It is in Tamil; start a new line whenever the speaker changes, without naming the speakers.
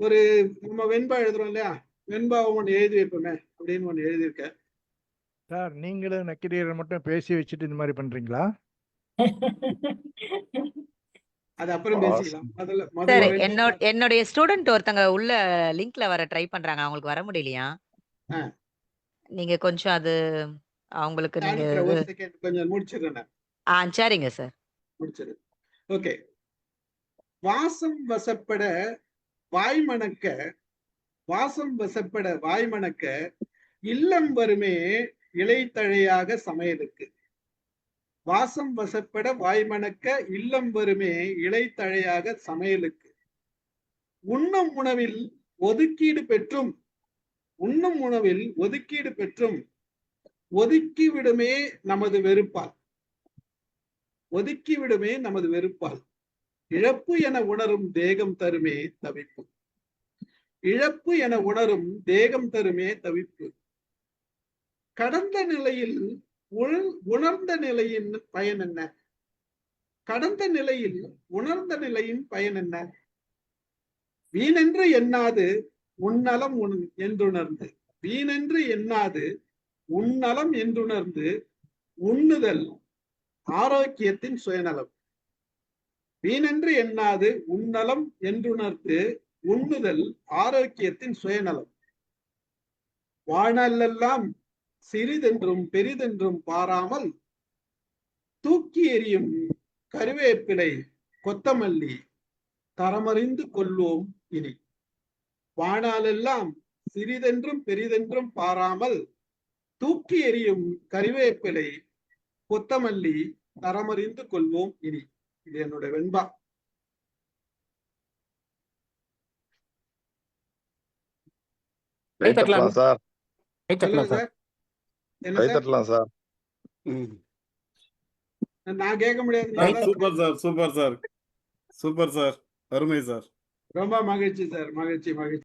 ஒரு நம்ம வெண்பா எழுதுறோம் இல்லையா? வெண்பா ஒன்று எழுதி வைப்போமே அப்படின்னு ஒன்று எழுதியிருக்கேன்
சார் நீங்களும் நக்கிரீரர் மட்டும் பேசி வச்சுட்டு இந்த மாதிரி பண்றீங்களா?
அது அப்புறம் பேசிக்கலாம். முதல்ல
என்னோட என்னுடைய ஸ்டூடெண்ட் ஒருத்தங்க உள்ள லிங்க்ல வர ட்ரை பண்றாங்க. அவங்களுக்கு வர முடியலையா?
ஆ.
நீங்க கொஞ்சம் அது அவங்களுக்கு நீங்க
அனுப்புறேன். ஒரு செகண்ட் கொஞ்சம் முடிச்சிடுறேன்.
ஆ சரிங்க சார்.
முடிச்சிடு. ஓகே. வாசம் வசப்பட வாய்மணக்க வாசம் வசப்பட வாய்மணக்க இல்லம் வருமே இலைத்தழையாக சமையலுக்கு. வாசம் வசப்பட வாய்மணக்க இல்லம் வருமே இலைத்தழையாக சமையலுக்கு. உண்ணும் உணவில் ஒதுக்கீடு பெற்றும் உண்ணும் உணவில் ஒதுக்கீடு பெற்றும் ஒதுக்கிவிடுமே நமது வெறுப்பால். ஒதுக்கிவிடுமே நமது வெறுப்பால். இழப்பு என உணரும் தேகம் தருமே தவிப்பு. இழப்பு என உணரும் தேகம் தருமே தவிப்பு. கடந்த நிலையில் உணர்ந்த நிலையின் பயன் என்ன? கடந்த நிலையில் உணர்ந்த நிலையின் பயன் என்ன? வீணென்று எண்ணாது உன்னலம் உண் என்றுணர்ந்து. வீணென்று எண்ணாது உன்னலம் என்றுணர்ந்து உண்ணுதல் ஆரோக்கியத்தின் சுயநலம். வீணென்று எண்ணாது உன்னலம் என்றுணர்த்து உண்ணுதல் ஆரோக்கியத்தின் சுயநலம். வாழ்நாளெல்லாம் சிறிதென்றும் பெரிதென்றும் பாராமல் தூக்கி எறியும் கருவேப்பிலை கொத்தமல்லி தரமறிந்து கொள்வோம் இனி. வாணாலெல்லாம் சிறிதென்றும் பெரிதென்றும் பாராமல் தூக்கி எறியும் கருவேப்பிலை கொத்தமல்லி தரமறிந்து கொள்வோம் இனி. இது என்னோட வெண்பா.
சார்.
நான் கேட்க முடியாது.
Super sir. Super sir. Super sir. அருமை சார்.
ரொம்ப மகிழ்ச்சி சார். மகிழ்ச்சி மகிழ்ச்சி.